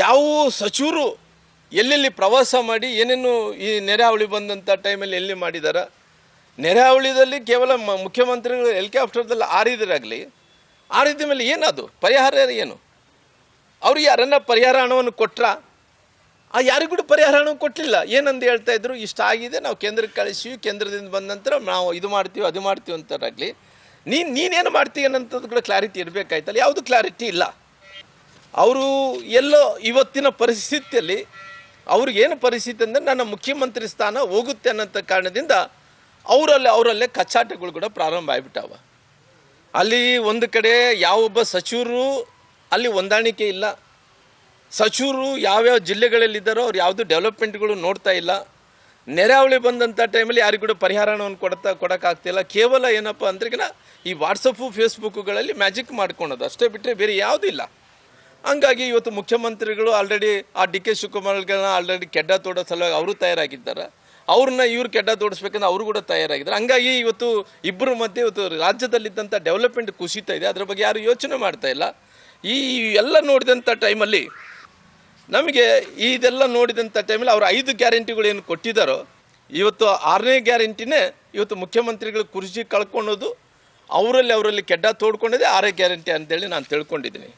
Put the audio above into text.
ಯಾವ ಸಚಿವರು ಎಲ್ಲೆಲ್ಲಿ ಪ್ರವಾಸ ಮಾಡಿ ಏನೇನು ಈ ನೆರೆಹಾವಳಿ ಬಂದಂಥ ಟೈಮಲ್ಲಿ ಎಲ್ಲಿ ಮಾಡಿದಾರ? ನೆರೆಹಾವಳಿದಲ್ಲಿ ಕೇವಲ ಮುಖ್ಯಮಂತ್ರಿಗಳು ಹೆಲಿಕಾಪ್ಟರ್ದಲ್ಲಿ ಆರಿದ್ರಾಗಲಿ, ಆರಿದ ಮೇಲೆ ಏನದು ಪರಿಹಾರ ಏನು? ಅವ್ರಿಗೆ ಯಾರನ್ನ ಪರಿಹಾರ ಹಣವನ್ನು ಕೊಟ್ರ? ಆ ಯಾರಿಗೂ ಕೂಡ ಪರಿಹಾರ ಹಣ ಕೊಟ್ಟಲಿಲ್ಲ ಏನಂದು ಹೇಳ್ತಾ ಇದ್ರು? ಇಷ್ಟ ಆಗಿದೆ, ನಾವು ಕೇಂದ್ರಕ್ಕೆ ಕಳಿಸಿವಿ ಕೇಂದ್ರದಿಂದ ಬಂದ ನಂತರ ನಾವು ಇದು ಮಾಡ್ತೀವಿ, ಅದು ಮಾಡ್ತೀವಿ ಅಂತಾರಾಗಲಿ. ನೀನು, ನೀನೇನು ಮಾಡ್ತೀವಿ ಅನ್ನೋಂಥದ್ದು ಕೂಡ ಕ್ಲಾರಿಟಿ ಇರಬೇಕಾಯ್ತಲ್ಲ. ಯಾವುದು ಕ್ಲಾರಿಟಿ ಇಲ್ಲ. ಅವರು ಎಲ್ಲೋ ಇವತ್ತಿನ ಪರಿಸ್ಥಿತಿಯಲ್ಲಿ ಅವ್ರಿಗೇನು ಪರಿಸ್ಥಿತಿ ಅಂದರೆ ನನ್ನ ಮುಖ್ಯಮಂತ್ರಿ ಸ್ಥಾನ ಹೋಗುತ್ತೆ ಅನ್ನೋಂಥ ಕಾರಣದಿಂದ ಅವರಲ್ಲೇ ಅವರಲ್ಲೇ ಕಚ್ಚಾಟಗಳು ಕೂಡ ಪ್ರಾರಂಭ ಆಗಿಬಿಟ್ಟಾವ. ಅಲ್ಲಿ ಒಂದು ಕಡೆ ಯಾವೊಬ್ಬ ಸಚಿವರು ಅಲ್ಲಿ ಹೊಂದಾಣಿಕೆ ಇಲ್ಲ. ಸಚಿವರು ಯಾವ್ಯಾವ ಜಿಲ್ಲೆಗಳಲ್ಲಿದ್ದಾರೋ ಅವ್ರು ಯಾವುದು ಡೆವಲಪ್ಮೆಂಟ್ಗಳು ನೋಡ್ತಾ ಇಲ್ಲ. ನೆರೆಹಾವಳಿ ಬಂದಂಥ ಟೈಮಲ್ಲಿ ಯಾರಿಗೂ ಕೂಡ ಪರಿಹಾರವನ್ನು ಕೊಡ್ತಾ ಕೊಡೋಕ್ಕಾಗ್ತಿಲ್ಲ. ಕೇವಲ ಏನಪ್ಪ ಅಂದ್ರೆಗಿನ ಈ ವಾಟ್ಸಪ್ಪು ಫೇಸ್ಬುಕ್ಗಳಲ್ಲಿ ಮ್ಯಾಜಿಕ್ ಮಾಡ್ಕೊಳೋದು. ಅಷ್ಟೇ ಬಿಟ್ಟರೆ ಬೇರೆ ಯಾವುದೂ ಇಲ್ಲ. ಹಂಗಾಗಿ ಇವತ್ತು ಮುಖ್ಯಮಂತ್ರಿಗಳು ಆಲ್ರೆಡಿ ಆ ಡಿ ಕೆ ಶಿವಕುಮಾರ್ಗಳನ್ನ ಆಲ್ರೆಡಿ ಕೆಡ್ಡ ತೋಡೋ ಸಲುವಾಗಿ ಅವರು ತಯಾರಾಗಿದ್ದಾರೆ. ಅವ್ರನ್ನ ಇವ್ರು ಕೆಡ್ಡ ತೋಡಿಸ್ಬೇಕಂದ್ರೆ ಅವರು ಕೂಡ ತಯಾರಾಗಿದ್ದಾರೆ. ಹಂಗಾಗಿ ಇವತ್ತು ಇಬ್ಬರ ಮಧ್ಯೆ ಇವತ್ತು ರಾಜ್ಯದಲ್ಲಿದ್ದಂಥ ಡೆವಲಪ್ಮೆಂಟ್ ಕುಸಿತಾ ಇದೆ. ಅದ್ರ ಬಗ್ಗೆ ಯಾರು ಯೋಚನೆ ಮಾಡ್ತಾ ಇಲ್ಲ. ಈ ಎಲ್ಲ ನೋಡಿದಂಥ ಟೈಮಲ್ಲಿ ನಮಗೆ ಇದೆಲ್ಲ ನೋಡಿದಂಥ ಟೈಮಲ್ಲಿ ಅವರು ಐದು ಗ್ಯಾರಂಟಿಗಳು ಏನು ಕೊಟ್ಟಿದ್ದಾರೋ, ಇವತ್ತು ಆರನೇ ಗ್ಯಾರಂಟಿನೇ ಇವತ್ತು ಮುಖ್ಯಮಂತ್ರಿಗಳು ಕುರ್ಚಿ ಕಳ್ಕೊಳೋದು ಅವರಲ್ಲಿ ಅವರಲ್ಲಿ ಕೆಡ್ಡ ತೋಡ್ಕೊಂಡಿದೆ, ಆರೇ ಗ್ಯಾರಂಟಿ ಅಂತೇಳಿ ನಾನು ತಿಳ್ಕೊಂಡಿದ್ದೀನಿ.